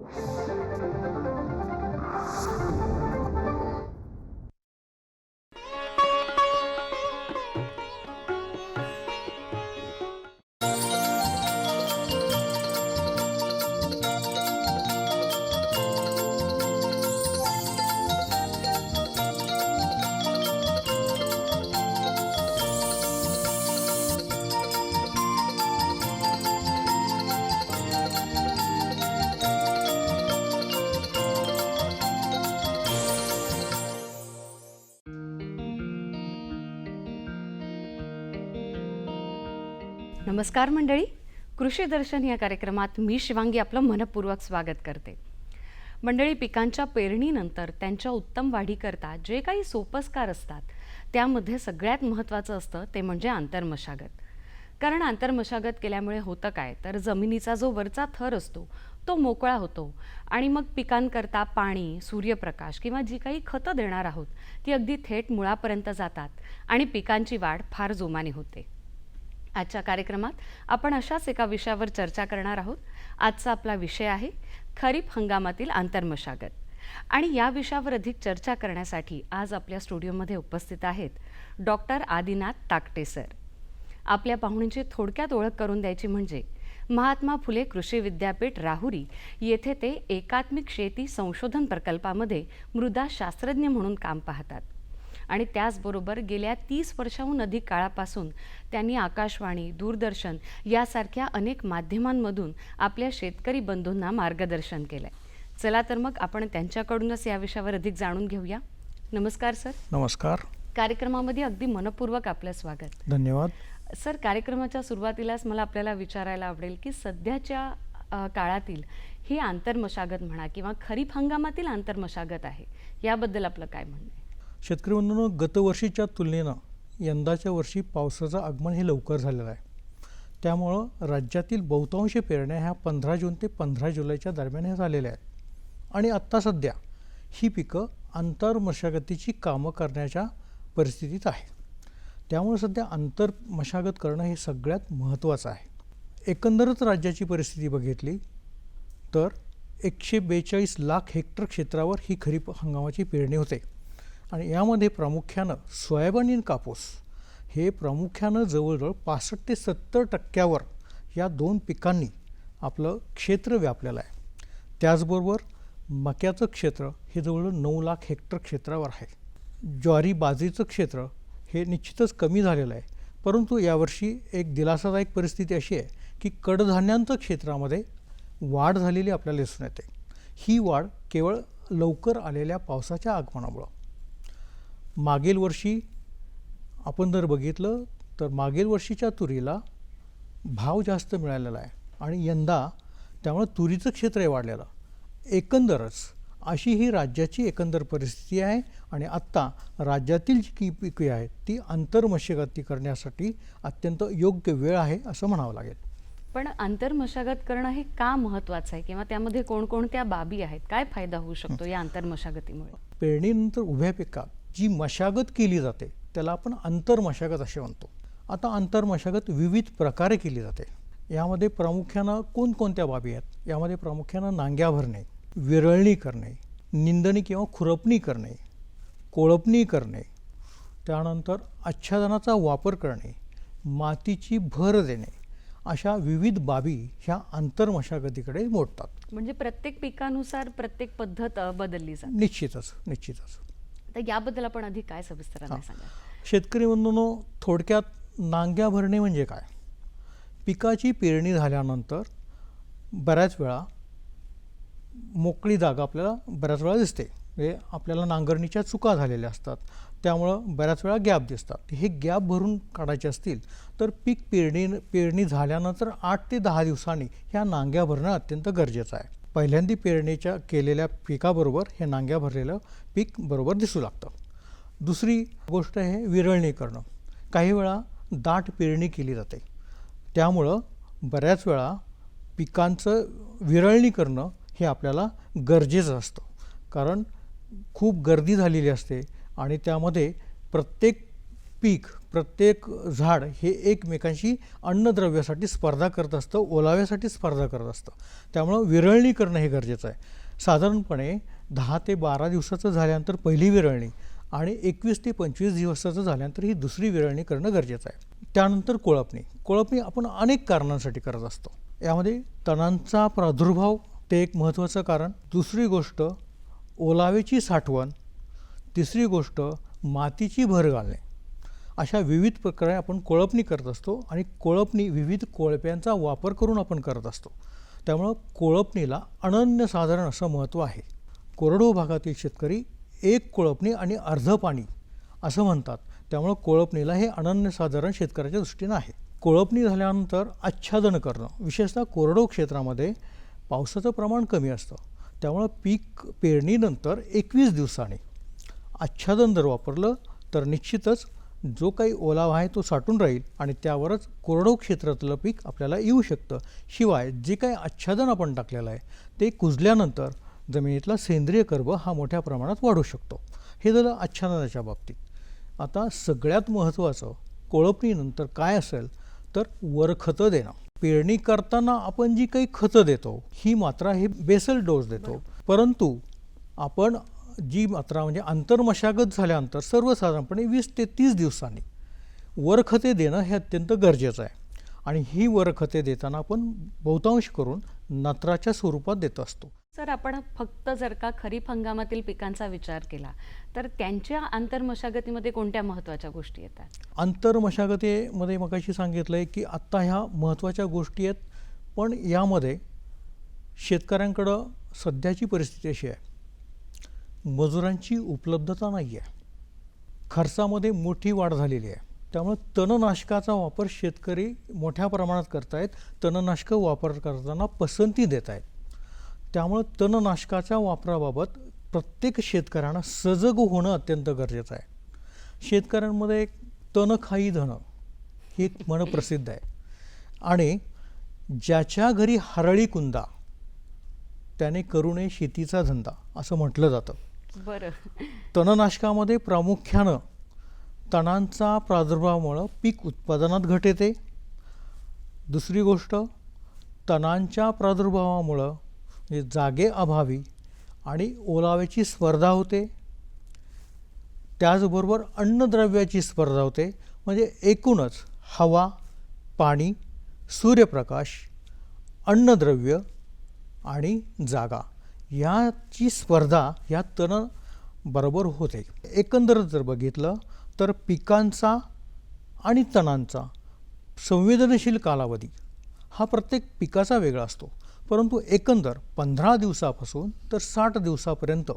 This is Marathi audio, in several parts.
Thank you. नमस्कार मंडळी. कृषी दर्शन या कार्यक्रमात मी शिवांगी आपलं मनपूर्वक स्वागत करते. मंडळी पिकांच्या पेरणीनंतर त्यांच्या उत्तम वाढीकरता जे काही सोपस्कार असतात त्यामध्ये सगळ्यात महत्त्वाचं असतं ते म्हणजे आंतरमशागत. कारण आंतरमशागत केल्यामुळे होतं काय? तर जमिनीचा जो वरचा थर असतो तो मोकळा होतो आणि मग पिकांकरता पाणी सूर्यप्रकाश किंवा जी काही खतं देणार आहोत ती अगदी थेट मुळापर्यंत जातात आणि पिकांची वाढ फार जोमाने होते. आजच्या कार्यक्रमात आपण अशाच एका विषयावर चर्चा करणार आहोत. आजचा आपला विषय आहे खरीप हंगामातील आंतरमशागत. आणि या विषयावर अधिक चर्चा करण्यासाठी आज आपल्या स्टुडिओमध्ये उपस्थित आहेत डॉक्टर आदिनाथ ताकटे सर. आपल्या पाहुण्यांची थोडक्यात ओळख करून द्यायची म्हणजे महात्मा फुले कृषी विद्यापीठ राहुरी येथे ते एकात्मिक शेती संशोधन प्रकल्पामध्ये मृदा शास्त्रज्ञ म्हणून काम पाहतात. आणि त्याचबरोबर गेल्या तीस वर्षाहून अधिक काळापासून त्यांनी आकाशवाणी दूरदर्शन यासारख्या अनेक माध्यमांमधून आपल्या शेतकरी बंधूंना मार्गदर्शन केलंय. चला तर मग आपण त्यांच्याकडूनच या विषयावर अधिक जाणून घेऊया. नमस्कार सर. नमस्कार. कार्यक्रमामध्ये अगदी मनपूर्वक आपलं स्वागत. धन्यवाद. सर कार्यक्रमाच्या सुरुवातीलाच मला आपल्याला विचारायला आवडेल की सध्याच्या काळातील ही आंतरमशागत म्हणा किंवा खरीप हंगामातील आंतरमशागत आहे याबद्दल आपलं काय म्हणणं शेतकरी बंधूंनो गतवर्षीच्या तुलनेनं यंदाच्या वर्षी पावसाचं आगमन हे लवकर झालेलं आहे. त्यामुळं राज्यातील बहुतांश पेरण्या ह्या पंधरा जून ते पंधरा जुलैच्या दरम्यान ह्या झालेल्या आहेत. आणि आत्ता सध्या ही पिकं आंतरमशागतीची कामं करण्याच्या परिस्थितीत आहे. त्यामुळे सध्या आंतर मशागत करणं हे सगळ्यात महत्त्वाचं आहे. एकंदरच राज्याची परिस्थिती बघितली तर एकशे बेचाळीस लाख हेक्टर क्षेत्रावर ही खरीप हंगामाची पेरणी होते. आणि यामध्ये प्रामुख्यानं सोयाबीन कापूस हे प्रामुख्यानं जवळजवळ पासष्ट ते सत्तर टक्क्यावर या दोन पिकांनी आपलं क्षेत्र व्यापलेलं आहे. त्याचबरोबर मक्याचं क्षेत्र हे जवळजवळ नऊ लाख हेक्टर क्षेत्रावर आहे. ज्वारी बाजरीचं क्षेत्र हे निश्चितच कमी झालेलं आहे. परंतु यावर्षी एक दिलासादायक परिस्थिती अशी आहे की कडधान्यांचं क्षेत्रामध्ये वाढ झालेली आपल्याला दिसून येते. ही वाढ केवळ लवकर आलेल्या पावसाच्या आगमनामुळं. मागील वर्षी आपण जर बघितलं तर मागील वर्षीच्या तुरीला भाव जास्त मिळालेला आहे. आणि यंदा त्यामुळे तुरीचं क्षेत्र हे वाढलेलं एकंदरच अशी ही राज्याची एकंदर परिस्थिती आहे आणि आत्ता राज्यातील जी की पिके आहेत ती आंतरमशागती करण्यासाठी अत्यंत योग्य वेळ आहे असं म्हणावं लागेल. पण आंतरमशागत करणं हे का महत्वाचं आहे? किंवा त्यामध्ये कोणकोणत्या बाबी आहेत? काय फायदा होऊ शकतो या आंतरमशागतीमुळे? पेरणीनंतर उभ्या पिकात जी मशागत केली जाते त्याला आपण आंतरमशागत असे म्हणतो. आता आंतरमशागत विविध प्रकारे केली जाते. यामध्ये प्रामुख्यानं कोणकोणत्या बाबी आहेत? यामध्ये प्रामुख्यानं नांग्या भरणे विरळणी करणे निंदणी किंवा खुरपणी करणे कोळपणी करणे त्यानंतर आच्छादनाचा वापर करणे मातीची भर देणे अशा विविध बाबी ह्या आंतरमशागतीकडे मोडतात. म्हणजे प्रत्येक पिकानुसार प्रत्येक पद्धत बदलली जाते. निश्चितच निश्चितच. तर याबद्दल आपण अधिक काय सविस्तराने सांगा. शेतकरी बंधूंनो थोडक्यात नांग्या भरणे म्हणजे काय? पिकाची पेरणी झाल्यानंतर बऱ्याच वेळा मोकळी जागा आपल्याला बऱ्याच वेळा दिसते. म्हणजे आपल्याला नांगरणीच्या चुका झालेल्या असतात. त्यामुळं बऱ्याच वेळा गॅप दिसतात. हे गॅप भरून काढायचे असतील तर पीक पेरणी पेरणी झाल्यानंतर आठ ते दहा दिवसांनी ह्या नांग्या भरणं अत्यंत गरजेचं आहे. पहिल्यांदी पेरणीच्या केलेल्या पिकाबरोबर हे नांग्या भरलेलं पीक बरोबर दिसू लागतं. दुसरी गोष्ट आहे विरळणी करणं. काही वेळा दाट पेरणी केली जाते. त्यामुळं बऱ्याच वेळा पिकांचं विरळणी करणं हे आपल्याला गरजेचं असतं. कारण खूप गर्दी झालेली असते आणि त्यामध्ये प्रत्येक पीक प्रत्येक झाड हे एकमेकांशी अन्नद्रव्यासाठी स्पर्धा करत असतं ओलाव्यासाठी स्पर्धा करत असतं. त्यामुळं विरळणी करणं हे गरजेचं आहे. साधारणपणे दहा ते बारा दिवसाचं झाल्यानंतर पहिली विरळणी आणि एकवीस ते पंचवीस दिवसाचं झाल्यानंतर ही दुसरी विरळणी करणं गरजेचं आहे. त्यानंतर कोळपणी. कोळपणी आपण अनेक कारणांसाठी करत असतो. यामध्ये तणांचा प्रादुर्भाव ते एक महत्त्वाचं कारण. दुसरी गोष्ट ओलावेची साठवण. तिसरी गोष्ट मातीची भर घालणे. अशा विविध प्रकारे आपण कोळपणी करत असतो आणि कोळपणी विविध कोळप्यांचा वापर करून आपण करत असतो. त्यामुळं कोळपणीला अनन्यसाधारण असं महत्त्व आहे. कोरडो भागातील शेतकरी एक कोळपणी आणि अर्ध पाणी असं म्हणतात. त्यामुळं कोळपणीला हे अनन्यसाधारण शेतकऱ्याच्या दृष्टीनं आहे. कोळपणी झाल्यानंतर आच्छादन करणं विशेषतः कोरडो क्षेत्रामध्ये पावसाचं प्रमाण कमी असतं. त्यामुळं पीक पेरणीनंतर एकवीस दिवसांनी आच्छादन जर वापरलं तर निश्चितच जो काही ओलावा आहे तो साठून राहील आणि त्यावरच कोरडो क्षेत्रातलं पीक आपल्याला येऊ शकतं. शिवाय जे काही आच्छादन आपण टाकलेलं आहे ते कुजल्यानंतर जमिनीतला सेंद्रिय कर्ब हा मोठ्या प्रमाणात वाढू शकतो. हे झालं आच्छादनाच्या बाबतीत. आता सगळ्यात महत्त्वाचं कोळपणीनंतर काय असेल तर वरखतं देणं. पेरणी करताना आपण जी काही खतं देतो ही मात्रा हे बेसल डोस देतो. परंतु आपण जी मात्रा म्हणजे आंतरमशागत झाल्यानंतर सर्वसाधारणपणे वीस ते तीस दिवसांनी. वरखते देणं हे अत्यंत गरजेचं आहे. आणि ही वरखते देताना आपण बहुतांश करून नत्राच्या स्वरूपात देत असतो. सर आपण फक्त जर का खरीप हंगामातील पिकांचा विचार केला तर त्यांच्या आंतरमशागतीमध्ये कोणत्या महत्त्वाच्या गोष्टी येतात? आंतरमशागतीमध्ये मगाशी सांगितलं आहे की आत्ता ह्या महत्त्वाच्या गोष्टी आहेत पण यामध्ये शेतकऱ्यांकडं सध्याची परिस्थिती अशी आहे. मजुरांची उपलब्धता नाही आहे खर्चामध्ये मोठी वाढ झालेली आहे. त्यामुळे तणनाशकाचा वापर शेतकरी मोठ्या प्रमाणात करतायत तणनाशकं वापर करताना पसंती देत आहेत त्यामुळं तणनाशकाच्या वापराबाबत प्रत्येक शेतकऱ्यांना सजग होणं अत्यंत गरजेचं आहे. शेतकऱ्यांमध्ये एक तण खाई धणं हे एक म्हण प्रसिद्ध आहे. आणि ज्याच्या घरी हरळी कुंदा त्याने करू नये शेतीचा धंदा असं म्हटलं जातं. बरं. तणनाशकामध्ये प्रामुख्यानं तणांचा प्रादुर्भावामुळं पीक उत्पादनात घट येते. दुसरी गोष्ट तणांच्या प्रादुर्भावामुळं म्हणजे जागे अभावी आणि ओलाव्याची स्पर्धा होते. त्याचबरोबर अन्नद्रव्याची स्पर्धा होते. म्हणजे एकूणच हवा पाणी सूर्यप्रकाश अन्नद्रव्य आणि जागा. याची स्पर्धा या तण बरोबर होते. एकंदरच जर बघितलं तर पिकांचा आणि तणांचा संवेदनशील कालावधी हा प्रत्येक पिकाचा वेगळा असतो. परंतु एकंदर पंधरा दिवसापासून तर साठ दिवसापर्यंत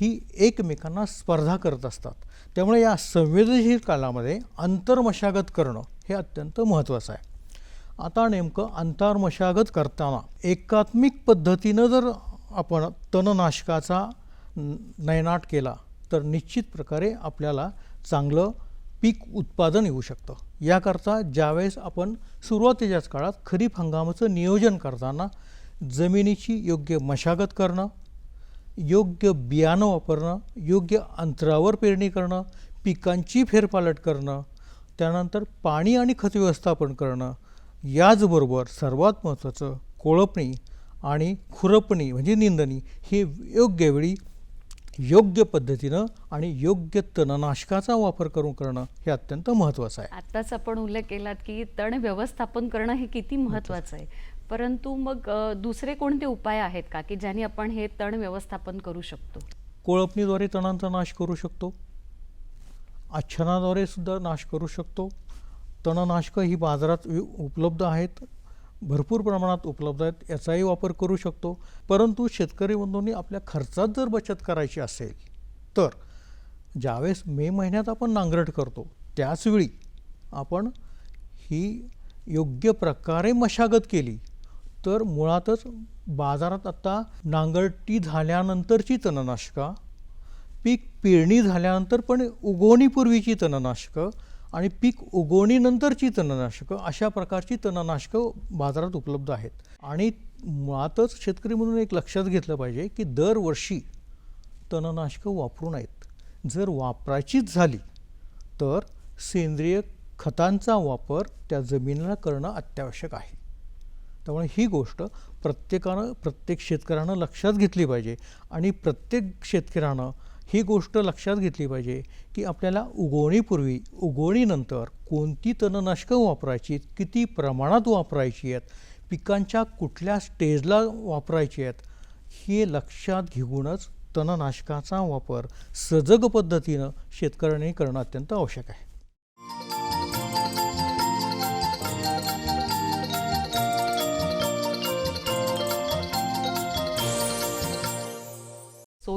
ही एकमेकांना स्पर्धा करत असतात. त्यामुळे या संवेदनशील कालामध्ये आंतरमशागत करणं हे अत्यंत महत्त्वाचं आहे. आता नेमकं आंतरमशागत करताना एकात्मिक पद्धतीनं जर आपण तणनाशकाचा न- नयनाट केला तर निश्चित प्रकारे आपल्याला चांगलं पीक उत्पादन येऊ शकतं. याकरता ज्यावेळेस आपण सुरुवातीच्याच काळात खरीप हंगामाचं नियोजन करताना जमिनीची योग्य मशागत करणं योग्य बियाणं वापरणं योग्य अंतरावर पेरणी करणं पिकांची फेरपालट करणं त्यानंतर पाणी आणि खत व्यवस्थापन करणं याचबरोबर सर्वात महत्त्वाचं कोळपणी आणि खुरपणी म्हणजे निंदणी हे योग्य वेळी योग्य पद्धतीनं आणि योग्य तणनाशकाचा वापर करून करणं हे अत्यंत महत्त्वाचं आहे. आत्ताच आपण उल्लेख केलात की तण व्यवस्थापन करणं हे किती महत्त्वाचं आहे. परंतु मग दुसरे कोणते उपाय आहेत का की ज्याने आपण हे तण व्यवस्थापन करू शकतो? कोळपणीद्वारे तणांचा नाश करू शकतो. आच्छादनाद्वारे सुद्धा नाश करू शकतो. तणनाशकं ही बाजारात उपलब्ध आहेत. भरपूर प्रमाणात उपलब्ध आहेत याचाही वापर करू शकतो. परंतु शेतकरी बंधूंनी आपल्या खर्चात जर बचत करायची असेल तर ज्यावेळेस मे महिन्यात आपण नांगरट करतो त्याचवेळी आपण ही योग्य प्रकारे मशागत केली तर मुळातच बाजारात आता नांगरटी झाल्यानंतरची तणनाशका पीक पेरणी झाल्यानंतर पण उगवणीपूर्वीची तणनाशकं आणि पीक उगवणीनंतरची तणनाशकं अशा प्रकारची तणनाशकं बाजारात उपलब्ध आहेत. आणि मुळातच शेतकरी म्हणून एक लक्षात घेतलं पाहिजे की दरवर्षी तणनाशकं वापरू नयेत. जर वापरायचीच झाली तर सेंद्रिय खतांचा वापर त्या जमिनीला करणं अत्यावश्यक आहे. त्यामुळे ही गोष्ट प्रत्येकानं प्रत्येक शेतकऱ्यानं लक्षात घेतली पाहिजे. आणि प्रत्येक शेतकऱ्यानं ही गोष्ट लक्षात घेतली पाहिजे की आपल्याला उगवणीपूर्वी उगवणीनंतर कोणती तणनाशकं वापरायची किती प्रमाणात वापरायची आहेत पिकांच्या कुठल्या स्टेजला वापरायची आहेत हे लक्षात घेऊनच तणनाशकाचा वापर सजग पद्धतीनं शेतकऱ्यांनी करणं अत्यंत आवश्यक आहे.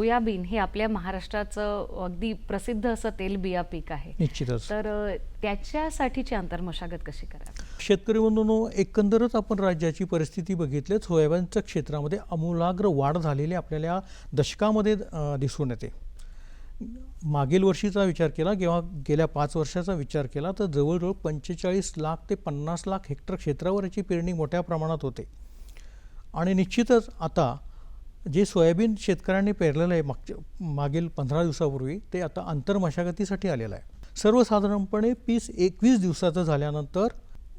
सोयाबीन हे आपल्या महाराष्ट्राचं अगदी प्रसिद्ध असं तेलबिया पीक आहे. निश्चितच. तर त्याच्यासाठीची आंतरमशागत कशी करावी? शेतकरी बंधूंनो एकंदरच आपण राज्याची परिस्थिती बघितली सोयाबीनच्या क्षेत्रामध्ये आमूलाग्र वाढ झालेली आपल्याला दशकामध्ये दिसून येते. मागील वर्षीचा विचार केला किंवा गेल्या पाच वर्षाचा विचार केला तर जवळजवळ पंचेचाळीस लाख ते पन्नास लाख हेक्टर क्षेत्रावर याची पेरणी मोठ्या प्रमाणात होते. आणि निश्चितच आता जे सोयाबीन शेतकऱ्यांनी पेरलेलं आहे मागच्या मागील पंधरा दिवसापूर्वी ते आता आंतरमशागतीसाठी आलेलं आहे. सर्वसाधारणपणे पीस एकवीस दिवसाचं झाल्यानंतर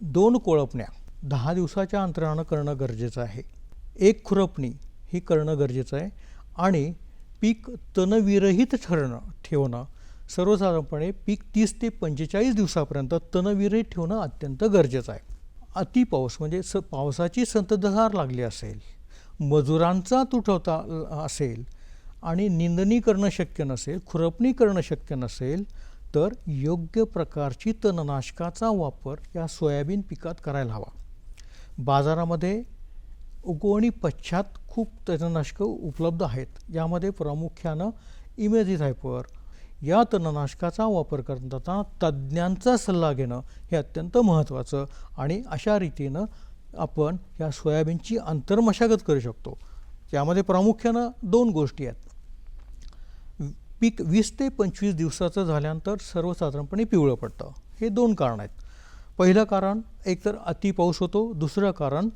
दोन कोळपण्या दहा दिवसाच्या अंतरानं करणं गरजेचं आहे. एक खुरपणी ही करणं गरजेचं आहे आणि पीक तणविरहित ठरणं ठेवणं सर्वसाधारणपणे पीक तीस ते पंचेचाळीस दिवसापर्यंत तणविरहित ठेवणं अत्यंत गरजेचं आहे. अति पाऊस म्हणजे स पावसाची संततधार लागली असेल. मजुरांचा तुटवता असेल आणि निंदणी करणं शक्य नसेल खुरपणी करणं शक्य नसेल तर योग्य प्रकारची तणनाशकाचा वापर या सोयाबीन पिकात करायला हवा. बाजारामध्ये उगवणी पश्चात खूप तणनाशकं उपलब्ध आहेत. यामध्ये प्रामुख्यानं इमेजिथायपर या तणनाशकाचा वापर करताना तज्ज्ञांचा सल्ला घेणं हे अत्यंत महत्त्वाचं आणि अशा रीतीनं आपण या सोयाबीनची आंतरमशागत करू शकतो. त्यामध्ये प्रामुख्यानं दोन गोष्टी आहेत. पीक वीस ते पंचवीस दिवसाचं झाल्यानंतर सर्वसाधारणपणे पिवळं पडतं. हे दोन कारण आहेत. पहिलं कारण एकतर अति पाऊस होतो. दुसरं कारण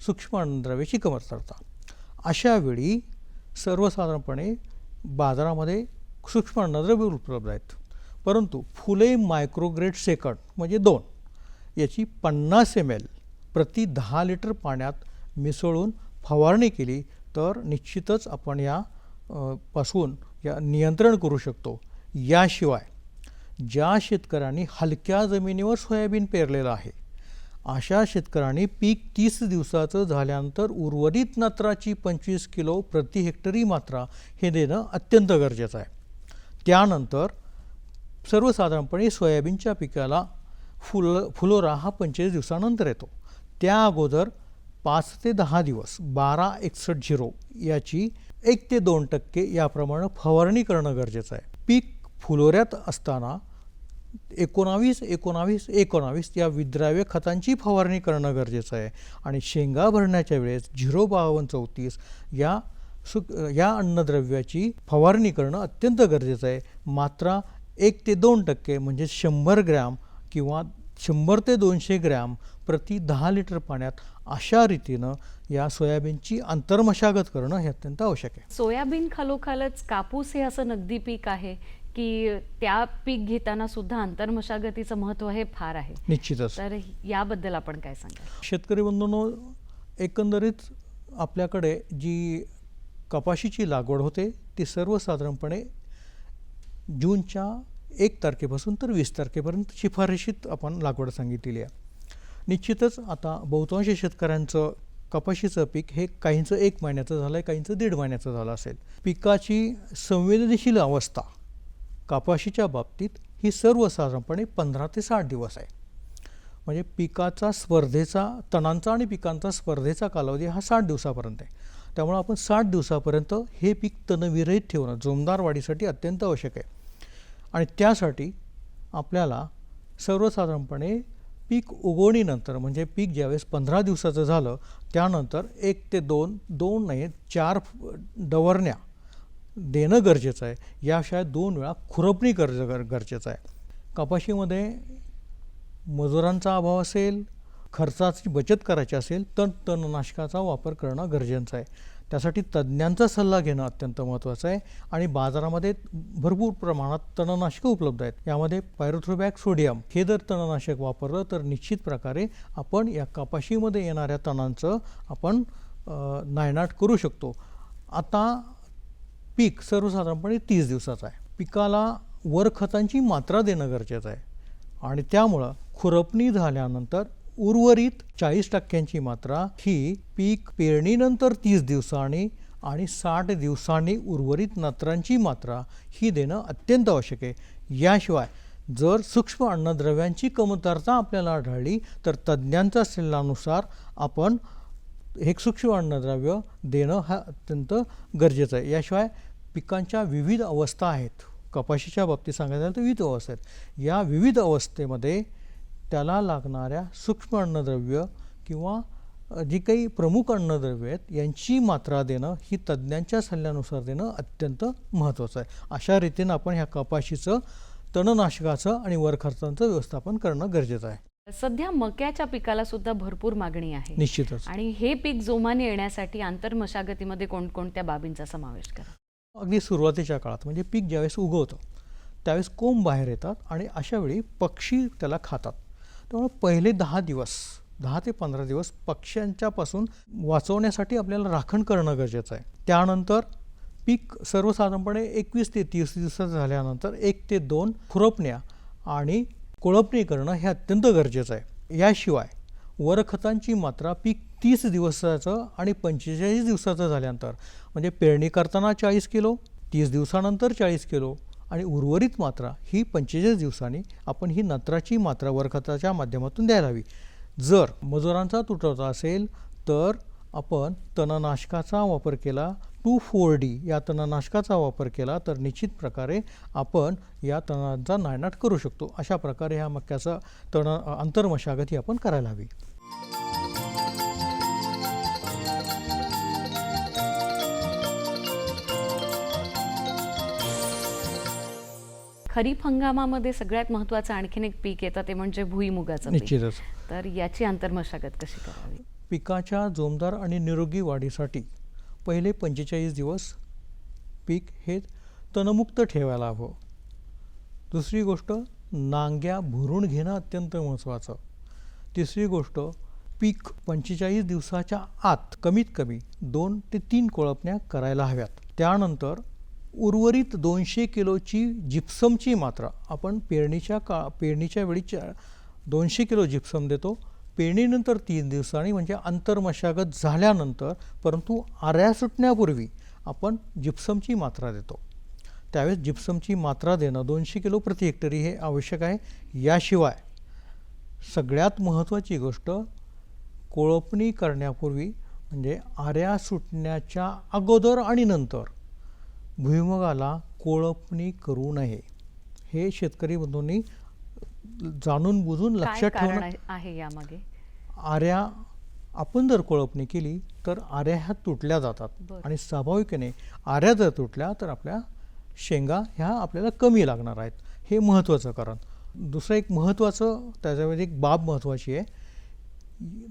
सूक्ष्म अन्नद्रव्याची कमतरता. अशा वेळी सर्वसाधारणपणे बाजारामध्ये सूक्ष्म अन्नद्रव्य उपलब्ध आहेत. परंतु फुले मायक्रोग्रेड सेकंड म्हणजे दोन याची पन्नास एम एल प्रति दहा लिटर पाण्यात मिसळून फवारणी केली तर निश्चितच आपण या पासून या नियंत्रण करू शकतो. याशिवाय ज्या शेतकऱ्यांनी हलक्या जमिनीवर सोयाबीन पेरलेलं आहे अशा शेतकऱ्यांनी पीक तीस दिवसाचं झाल्यानंतर उर्वरित नत्राची पंचवीस किलो प्रति हेक्टरी मात्रा हे देणं अत्यंत गरजेचं आहे. त्यानंतर सर्वसाधारणपणे सोयाबीनच्या पिकाला फुल फुलोरा हा पंचेचाळीस दिवसानंतर येतो. त्या अगोदर पाच ते दहा दिवस बारा एकसष्ट झिरो याची एक ते दोन टक्के याप्रमाणे फवारणी करणं गरजेचं आहे. पीक फुलोऱ्यात असताना एकोणावीस एकोणावीस एकोणावीस या विद्राव्य खतांची फवारणी करणं गरजेचं आहे. आणि शेंगा भरण्याच्या वेळेस झिरो बावन्न चौतीस या सु या अन्नद्रव्याची फवारणी करणं अत्यंत गरजेचं आहे. मात्रा एक ते दोन टक्के म्हणजे शंभर ग्रॅम किंवा शंभर ते दोनशे ग्रॅम प्रति दहा लिटर पाण्यात अशा रीतीनं या सोयाबीनची आंतरमशागत करणं हे अत्यंत आवश्यक आहे. सोयाबीन खालोखालच कापूस हे असं नगदी पीक आहे की त्या पीक घेताना सुद्धा आंतरमशागतीचं महत्त्व हे फार आहे. निश्चितच. तर याबद्दल आपण काय सांगाल? शेतकरी बंधूंनो एकंदरीत आपल्याकडे जी कपाशीची लागवड होते ती सर्वसाधारणपणे जूनच्या एक तारखेपासून तर वीस तारखेपर्यंत शिफारशीत आपण लागवड सांगितलेली आहे. निश्चितच आता बहुतांश शेतकऱ्यांचं कपाशीचं पीक हे काहींचं एक महिन्याचं झालं आहे काहींचं दीड महिन्याचं झालं असेल. पिकाची संवेदनशील अवस्था कपाशीच्या बाबतीत ही सर्वसाधारणपणे पंधरा ते साठ दिवस आहे. म्हणजे पिकाचा स्पर्धेचा तणांचा आणि पिकांचा स्पर्धेचा कालावधी हा साठ दिवसापर्यंत आहे. त्यामुळे आपण साठ दिवसापर्यंत हे पीक तणविरहित ठेवणं जोमदार वाढीसाठी अत्यंत आवश्यक आहे. आणि त्यासाठी आपल्याला सर्वसाधारणपणे पीक उगवणीनंतर म्हणजे पीक ज्यावेळेस पंधरा दिवसाचं झालं त्यानंतर एक ते दोन दोन नाही चार डवरण्या देणं गरजेचं आहे. याशिवाय दोन वेळा खुरपणी गरज गर गरजेचं आहे. कपाशीमध्ये मजुरांचा अभाव असेल खर्चाची बचत करायची असेल तर तणनाशकाचा वापर करणं गरजेचं आहे. त्यासाठी तज्ज्ञांचा सल्ला घेणं अत्यंत महत्त्वाचं आहे. आणि बाजारामध्ये भरपूर प्रमाणात तणनाशकं उपलब्ध आहेत. यामध्ये पायरोथ्रोबॅक सोडियम हे जर तणनाशक वापरलं तर निश्चित प्रकारे आपण या कपाशीमध्ये येणाऱ्या तणांचं आपण नायनाट करू शकतो. आता पीक सर्वसाधारणपणे तीस दिवसाचं आहे. पिकाला वर खतांची मात्रा देणं गरजेचं आहे. आणि त्यामुळं खुरपणी झाल्यानंतर उर्वरित चाळीस टक्क्यांची मात्रा ही पीक पेरणीनंतर तीस दिवसांनी आणि साठ दिवसांनी उर्वरित नत्रांची मात्रा ही देणं अत्यंत आवश्यक आहे. याशिवाय जर सूक्ष्म अन्नद्रव्यांची कमतरता आपल्याला आढळली तर तज्ज्ञांच्या सल्ल्यानुसार आपण हे सूक्ष्म अन्नद्रव्य देणं हा अत्यंत गरजेचं आहे. याशिवाय पिकांच्या विविध अवस्था आहेत. कपाशीच्या बाबतीत सांगायचं तर विविध अवस्था आहेत. या विविध अवस्थेमध्ये त्याला लागणाऱ्या सूक्ष्म अन्नद्रव्य किंवा जी काही प्रमुख अन्नद्रव्य आहेत यांची मात्रा देणं ही तज्ज्ञांच्या सल्ल्यानुसार देणं अत्यंत महत्त्वाचं आहे. अशा रीतीनं आपण ह्या कपाशीचं तणनाशकाचं आणि वरखर्चांचं व्यवस्थापन करणं गरजेचं आहे. सध्या मक्याच्या पिकाला सुद्धा भरपूर मागणी आहे. निश्चितच. आणि हे पीक जोमाने येण्यासाठी आंतरमशागतीमध्ये कोणकोणत्या बाबींचा समावेश करा? अगदी सुरुवातीच्या काळात म्हणजे पीक ज्यावेळेस उगवतं त्यावेळेस कोंब बाहेर येतात आणि अशा वेळी पक्षी त्याला खातात. त्यामुळे पहिले दहा दिवस दहा ते पंधरा दिवस पक्ष्यांच्यापासून वाचवण्यासाठी आपल्याला राखण करणं गरजेचं आहे. त्यानंतर पीक सर्वसाधारणपणे एकवीस ते तीस दिवसाचं झाल्यानंतर एक ते दोन खुरपण्या आणि कोळपणी करणं हे अत्यंत गरजेचं आहे. याशिवाय वरखतांची मात्रा पीक तीस दिवसाचं आणि पंचेचाळीस दिवसाचं झाल्यानंतर म्हणजे पेरणी करताना चाळीस किलो तीस दिवसानंतर चाळीस किलो आणि उर्वरित मात्रा ही पंचेचाळीस दिवसांनी आपण ही नत्राची मात्रा वरखताच्या माध्यमातून द्यायला हवी. जर मजुरांचा तुटवता असेल तर आपण तणनाशकाचा वापर केला टू फोर डी या तणनाशकाचा वापर केला तर निश्चित प्रकारे आपण या तणांचा नायनाट करू शकतो. अशा प्रकारे ह्या मक्याचा तण आंतरमशागत ही आपण करायला हवी. खरीप हंगामामध्ये सगळ्यात महत्त्वाचं आणखीन एक पीक येतं ते म्हणजे भुईमुगाचं पीक. निश्चितच. तर याची आंतरमशागत कशी करावी? पिकाच्या जोमदार आणि निरोगी वाढीसाठी पहिले पंचेचाळीस दिवस पीक हे तणमुक्त ठेवायला हवं. दुसरी गोष्ट नांग्या भरून घेणं अत्यंत महत्त्वाचं. तिसरी गोष्ट पीक पंचेचाळीस दिवसाच्या आत कमीत कमी दोन ते तीन कोळपण्या करायला हव्यात. त्यानंतर उर्वरित दोनशे किलोची जिप्समची मात्रा. आपण पेरणीच्या का पेरणीच्या वेळीच्या दोनशे किलो जिप्सम देतो. पेरणीनंतर तीन दिवसांनी म्हणजे आंतरमशागत झाल्यानंतर परंतु आऱ्या सुटण्यापूर्वी आपण जिप्समची मात्रा देतो. त्यावेळेस जिप्समची मात्रा देणं दोनशे किलो प्रति हेक्टरी हे आवश्यक आहे. याशिवाय सगळ्यात महत्त्वाची गोष्ट कोळपणी करण्यापूर्वी म्हणजे आऱ्या सुटण्याच्या अगोदर आणि नंतर भुईमुगाला कोळपणी करू नये. हे शेतकरी बंधूंनी जाणून बुजून लक्षात ठेवणं आहे- यामागे? आऱ्या आपण जर कोळपणी केली तर आऱ्या ह्या तुटल्या जातात. आणि स्वाभाविकने आऱ्या जर तुटल्या तर आपल्या शेंगा ह्या आपल्याला कमी लागणार आहेत. हे महत्त्वाचं कारण. दुसरं एक महत्त्वाचं त्याच्यामध्ये एक बाब महत्त्वाची आहे.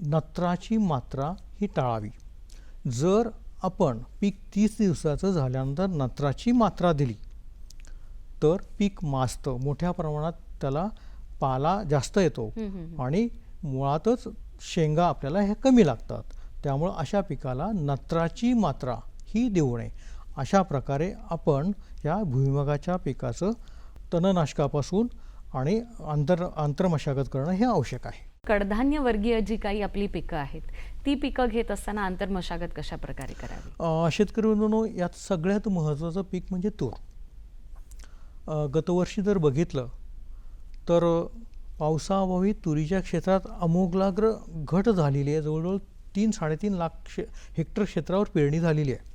नत्राची मात्रा ही टाळावी. जर आपण पीक तीस दिवसाचं झाल्यानंतर नत्राची मात्रा दिली. तर पीक माजतं मोठ्या प्रमाणात त्याला पाला जास्त येतो. आणि मुळातच शेंगा आपल्याला ह्या कमी लागतात. त्यामुळं अशा पिकाला नत्राची मात्रा ही देऊ नये. अशा प्रकारे आपण या भुईमुगाच्या पिकाचं तणनाशकापासून आणि आंतर आंतरमशागत करणं हे आवश्यक आहे. कडधान्य वर्गीय जी काही आपली पिकं आहेत ती पिकं घेत असताना आंतरमशागत कशा प्रकारे करावी? शेतकरी बंधूंनो यात सगळ्यात महत्त्वाचं पीक म्हणजे तूर. गतवर्षी जर बघितलं तर पावसाअभावी तुरीच्या क्षेत्रात अमोघलाग्र घट झालेली आहे. जवळजवळ तीन साडेतीन लाख क्षे हेक्टर क्षेत्रावर पेरणी झालेली आहे.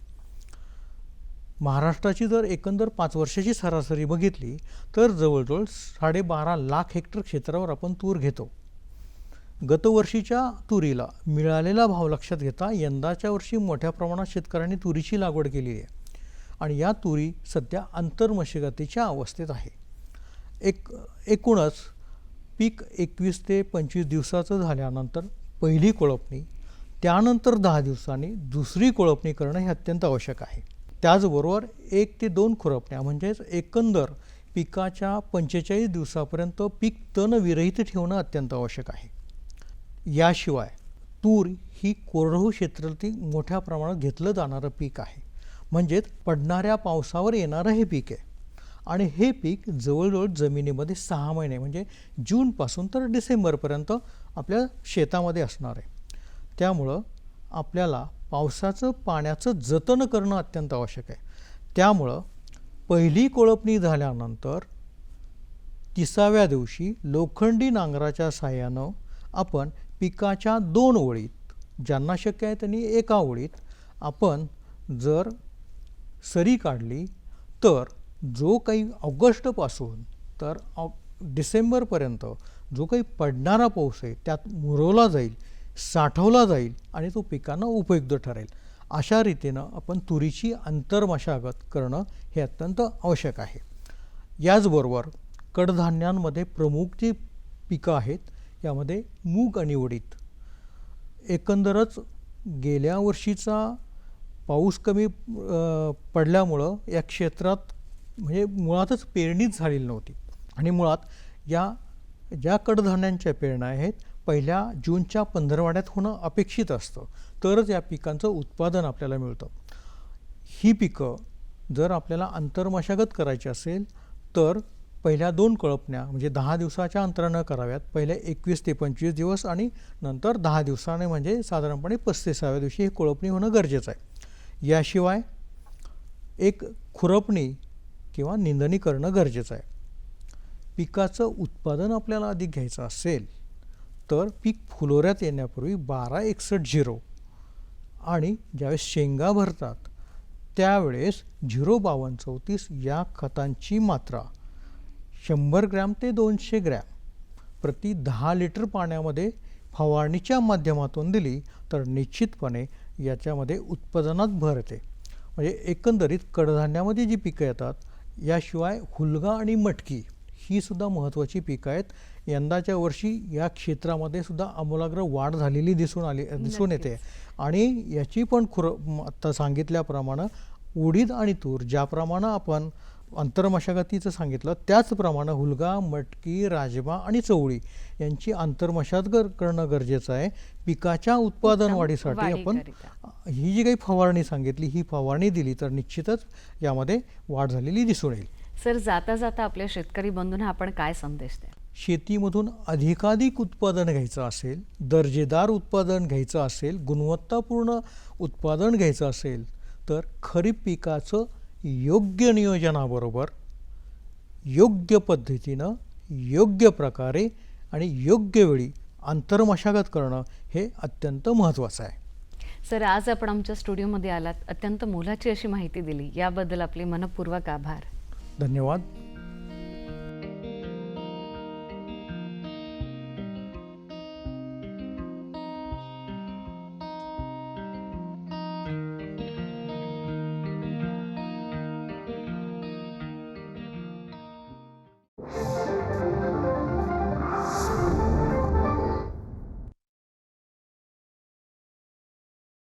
महाराष्ट्राची जर एकंदर पाच वर्षाची सरासरी बघितली तर जवळजवळ साडेबारा लाख हेक्टर क्षेत्रावर आपण तूर घेतो. गतवर्षीच्या तुरीला मिळालेला भाव लक्षात घेता यंदाच्या वर्षी मोठ्या प्रमाणात शेतकऱ्यांनी तुरीची लागवड केली आहे. आणि या तुरी सध्या आंतरमशागतीच्या अवस्थेत आहे. एक एकूणच पीक एकवीस ते पंचवीस दिवसाचं झाल्यानंतर पहिली कोळपणी त्यानंतर दहा दिवसांनी दुसरी कोळपणी करणं हे अत्यंत आवश्यक आहे. त्याचबरोबर एक ते दोन खुरपण्या म्हणजेच एकंदर पिकाच्या पंचेचाळीस दिवसापर्यंत पीक तणविरहित ठेवणं अत्यंत आवश्यक आहे. याशिवाय तूर ही कोरडहू क्षेत्रातील मोठ्या प्रमाणात घेतलं जाणारं पीक आहे. म्हणजेच पडणाऱ्या पावसावर येणारं हे पीक आहे. आणि हे पीक जवळजवळ जमिनीमध्ये सहा महिने म्हणजे जूनपासून तर डिसेंबरपर्यंत आपल्या शेतामध्ये असणार आहे. त्यामुळं आपल्याला पावसाचं पाण्याचं जतन करणं अत्यंत आवश्यक आहे. त्यामुळं पहिली कोळपणी झाल्यानंतर तिसाव्या दिवशी लोखंडी नांगराच्या साहाय्यानं आपण पिकाच्या दोन ओळीत ज्यांना शक्य आहे त्यांनी एका ओळीत आपण जर सरी काढली तर जो काही ऑगस्टपासून तर ऑ डिसेंबरपर्यंत जो काही पडणारा पाऊस आहे त्यात मुरवला जाईल साठवला जाईल आणि तो पिकांना उपयुक्त ठरेल. अशा रीतीनं आपण तुरीची अंतर्मशागत करणं हे अत्यंत आवश्यक आहे. याचबरोबर कडधान्यांमध्ये प्रमुख जी पिकं आहेत यामध्ये मूग आणि उडीद. एकंदरच गेल्या वर्षीचा पाऊस कमी पडल्यामुळं या क्षेत्रात म्हणजे मुळातच पेरणीच झालेली नव्हती. आणि मुळात या ज्या कडधान्यांच्या पेरण्या आहेत पहिल्या जूनच्या पंधरवाड्यात होणं अपेक्षित असतं. तरच या पिकांचं उत्पादन आपल्याला मिळतं. ही पिकं जर आपल्याला आंतरमशागत करायची असेल तर पहिल्या दोन कळपण्या म्हणजे दहा दिवसाच्या अंतरानं कराव्यात. पहिल्या एकवीस ते पंचवीस दिवस आणि नंतर दहा दिवसाने म्हणजे साधारणपणे पस्तीसाव्या दिवशी ही कोळपणी होणं गरजेचं आहे. याशिवाय एक खुरपणी किंवा निंदणी करणं गरजेचं आहे. पिकाचं उत्पादन आपल्याला अधिक घ्यायचं असेल तर पीक फुलोऱ्यात येण्यापूर्वी बारा एकसष्ट झिरो आणि ज्यावेळेस शेंगा भरतात त्यावेळेस झिरो बावन्न चौतीस या खतांची मात्रा शंभर ग्रॅम ते दोनशे ग्रॅम. प्रति दहा लिटर पाण्यामध्ये फवारणीच्या माध्यमातून दिली तर निश्चितपणे याच्यामध्ये उत्पादनात भर येते. म्हणजे एकंदरीत कडधान्यामध्ये जी पिकं येतात याशिवाय हुलगा आणि मटकी ही सुद्धा महत्त्वाची पिकं आहेत. यंदाच्या वर्षी या क्षेत्रामध्ये सुद्धा आमूलाग्र वाढ झालेली दिसून आली दिसून येते. आणि याची पण खुर म- आता सांगितल्याप्रमाणे उडीद आणि तूर ज्याप्रमाणे आपण आंतरमशागतीचं सांगितलं. त्याचप्रमाणे हुलगा मटकी राजमा आणि चवळी यांची आंतरमशागत करणं गरजेचं आहे. पिकाच्या उत्पादन वाढीसाठी आपण. ही जी काही फवारणी सांगितली ही फवारणी दिली तर निश्चितच यामध्ये वाढ झालेली दिसून येईल. सर जाता जाता आपल्या शेतकरी बंधूंना आपण काय संदेश द्या शेतीमधून अधिकाधिक उत्पादन घ्यायचं असेल दर्जेदार उत्पादन घ्यायचं असेल गुणवत्तापूर्ण उत्पादन घ्यायचं असेल तर खरीप पिकाचं योग्य नियोजनाबरोबर योग्य पद्धतीनं योग्य प्रकारे आणि योग्य वेळी आंतरमशागत करणं हे अत्यंत महत्त्वाचं आहे. सर आज आपण आमच्या स्टुडिओमध्ये आलात. अत्यंत मोलाची अशी माहिती दिली. याबद्दल आपले मनपूर्वक आभार. धन्यवाद.